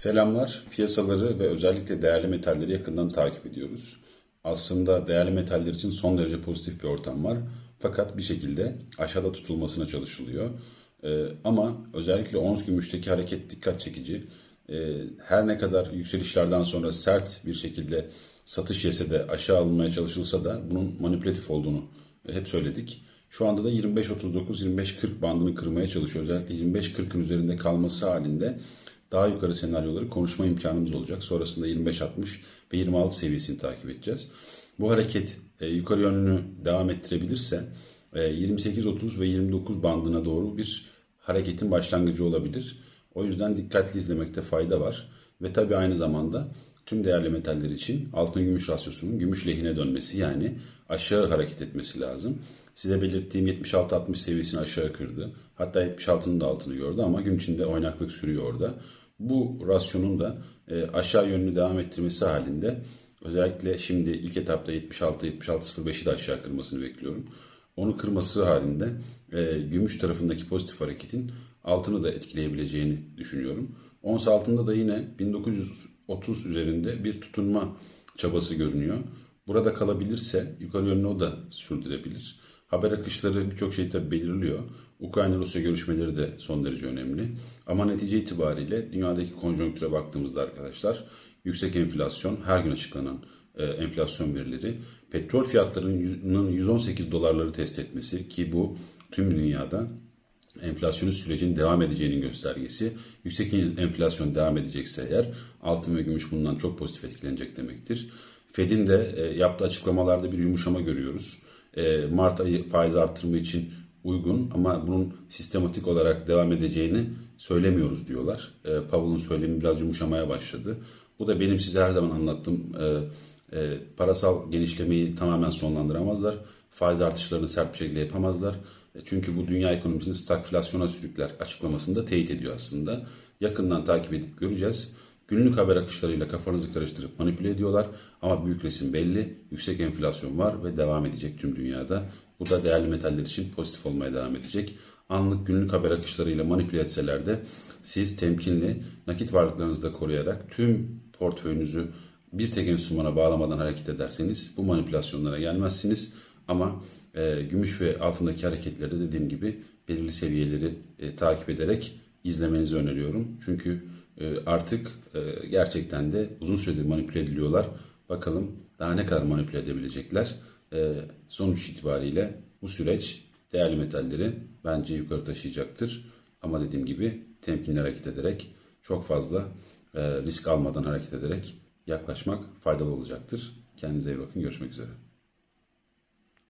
Selamlar. Piyasaları ve özellikle değerli metalleri yakından takip ediyoruz. Aslında değerli metaller için son derece pozitif bir ortam var. Fakat bir şekilde aşağıda tutulmasına çalışılıyor. Ee, ama özellikle ons gümüşteki hareket dikkat çekici. Ee, her ne kadar yükselişlerden sonra sert bir şekilde satış yese de aşağı alınmaya çalışılsa da bunun manipülatif olduğunu hep söyledik. Şu anda da 25-39-25-40 bandını kırmaya çalışıyor. Özellikle 25-40'ın üzerinde kalması halinde daha yukarı senaryoları konuşma imkanımız olacak. Sonrasında 25-60 ve 26 seviyesini takip edeceğiz. Bu hareket e, yukarı yönlü devam ettirebilirse e, 28-30 ve 29 bandına doğru bir hareketin başlangıcı olabilir. O yüzden dikkatli izlemekte fayda var. Ve tabii aynı zamanda tüm değerli metaller için altın gümüş rasyosunun gümüş lehine dönmesi yani aşağı hareket etmesi lazım. Size belirttiğim 76-60 seviyesini aşağı kırdı. Hatta 76'nın da altını gördü ama gün içinde oynaklık sürüyor orada. Bu rasyonun da e, aşağı yönlü devam ettirmesi halinde özellikle şimdi ilk etapta 76-76.05'i de aşağı kırmasını bekliyorum. Onu kırması halinde e, gümüş tarafındaki pozitif hareketin altını da etkileyebileceğini düşünüyorum. Ons altında da yine 1930 üzerinde bir tutunma çabası görünüyor. Burada kalabilirse yukarı yönlü o da sürdürebilir. Haber akışları birçok şey tabi belirliyor. Ukrayna-Rusya görüşmeleri de son derece önemli. Ama netice itibariyle dünyadaki konjonktüre baktığımızda arkadaşlar yüksek enflasyon, her gün açıklanan e, enflasyon verileri, petrol fiyatlarının 118 dolarları test etmesi ki bu tüm dünyada enflasyonist sürecin devam edeceğinin göstergesi. Yüksek enflasyon devam edecekse eğer altın ve gümüş bundan çok pozitif etkilenecek demektir. Fed'in de e, yaptığı açıklamalarda bir yumuşama görüyoruz. E, Mart ayı faiz artırımı için uygun ama bunun sistematik olarak devam edeceğini söylemiyoruz diyorlar. E, Powell'ın söylemi biraz yumuşamaya başladı. Bu da benim size her zaman anlattığım e, parasal genişlemeyi tamamen sonlandıramazlar. Faiz artışlarını sert bir şekilde yapamazlar. Çünkü bu dünya ekonomisini stagflasyona sürükler açıklamasını da teyit ediyor aslında. Yakından takip edip göreceğiz. Günlük haber akışlarıyla kafanızı karıştırıp manipüle ediyorlar ama büyük resim belli. Yüksek enflasyon var ve devam edecek tüm dünyada. Bu da değerli metaller için pozitif olmaya devam edecek. Anlık günlük haber akışlarıyla manipüle etseler de siz temkinli nakit varlıklarınızı da koruyarak tüm portföyünüzü bir tek enstrümana bağlamadan hareket ederseniz bu manipülasyonlara gelmezsiniz. Ama e, gümüş ve altındaki hareketlerde dediğim gibi belirli seviyeleri e, takip ederek izlemenizi öneriyorum. Çünkü e, artık e, gerçekten de uzun süredir manipüle ediliyorlar. Bakalım daha ne kadar manipüle edebilecekler. E, sonuç itibariyle bu süreç değerli metalleri bence yukarı taşıyacaktır. Ama dediğim gibi temkinli hareket ederek çok fazla e, risk almadan hareket ederek yaklaşmak faydalı olacaktır. Kendinize iyi bakın. Görüşmek üzere.